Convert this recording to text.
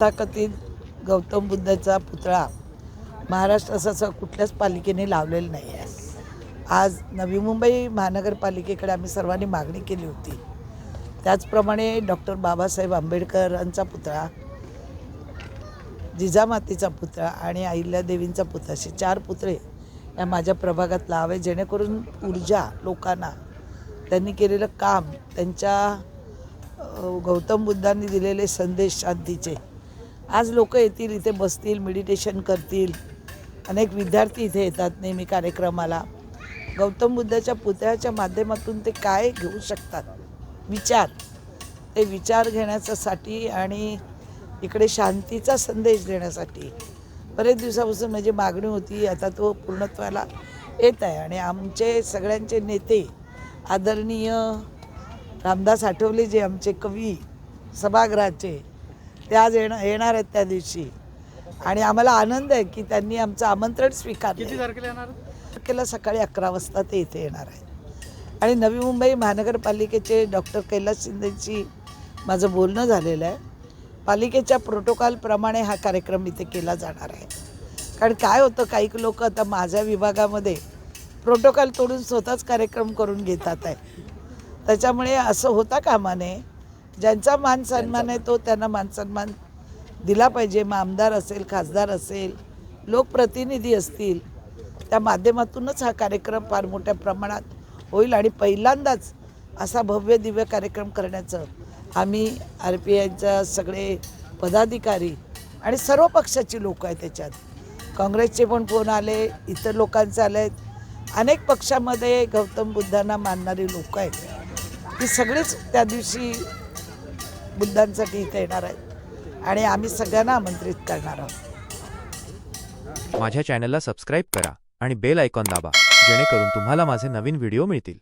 तथाकथित गौतम बुद्धाचा पुतळा महाराष्ट्रात असं कुठल्याच पालिकेने लावलेला नाही आहे. आज नवी मुंबई महानगरपालिकेकडे आम्ही सर्वांनी मागणी केली होती. त्याचप्रमाणे डॉक्टर बाबासाहेब आंबेडकरांचा पुतळा जिजामातेचा पुतळा आणि अहिल्यादेवींचा पुतळा असे चार पुतळे या माझ्या प्रभागात लावावे जेणेकरून ऊर्जा लोकांना त्यांनी केलेलं काम त्यांच्या गौतम बुद्धांनी दिलेले संदेश शांतीचे आज लोक येतील इथे बसतील मेडिटेशन करतील. अनेक विद्यार्थी इथे येतात नेहमी कार्यक्रमाला. गौतम बुद्धाच्या पुतळ्याच्या माध्यमातून ते काय घेऊ शकतात? विचार. ते विचार घेण्याच्यासाठी आणि इकडे शांतीचा संदेश देण्यासाठी. बरेच दिवसापासून माझी मागणी होती आता तो पूर्णत्वाला येत आहे आणि आमचे सगळ्यांचे नेते आदरणीय रामदास आठवले जे आमचे कवी सभागृहाचे ते आज येणार येणार आहेत त्या दिवशी. आणि आम्हाला आनंद आहे की त्यांनी आमचं आमंत्रण स्वीकारलं किती तारखेला येणार? तारखेला सकाळी अकरा वाजता ते इथे येणार आहेत. आणि नवी मुंबई महानगरपालिकेचे डॉक्टर कैलास शिंदेची माझं बोलणं झालेलं आहे. पालिकेच्या प्रोटोकॉलप्रमाणे हा कार्यक्रम इथे केला जाणार आहे. कारण काय होतं काही लोक आता माझ्या विभागामध्ये प्रोटोकॉल तोडून स्वतःच कार्यक्रम करून घेतात आहे. त्याच्यामुळे असं होता कामा नये. ज्यांचा मान सन्मान आहे तो त्यांना मान सन्मान दिला पाहिजे. मग आमदार असेल खासदार असेल लोकप्रतिनिधी असतील त्या माध्यमातूनच हा कार्यक्रम फार मोठ्या प्रमाणात होईल आणि पहिल्यांदाच असा भव्य दिव्य कार्यक्रम करण्याचं आम्ही आर पी आयचा सगळे पदाधिकारी आणि सर्व पक्षाची लोक आहेत त्याच्यात. काँग्रेसचे पण फोन आले इतर लोकांचे आले आहेत. अनेक पक्षामध्ये गौतम बुद्धांना मानणारी लोक आहेत. ती सगळीच त्या दिवशी बुद्धांसाठी इथे येणार आहेत. आणि आम्ही सगळ्यांना आमंत्रित करणार आहोत. माझ्या चॅनलला सबस्क्राईब करा आणि बेल आयकॉन दाबा जेणेकरून तुम्हाला माझे नवीन व्हिडिओ मिळतील.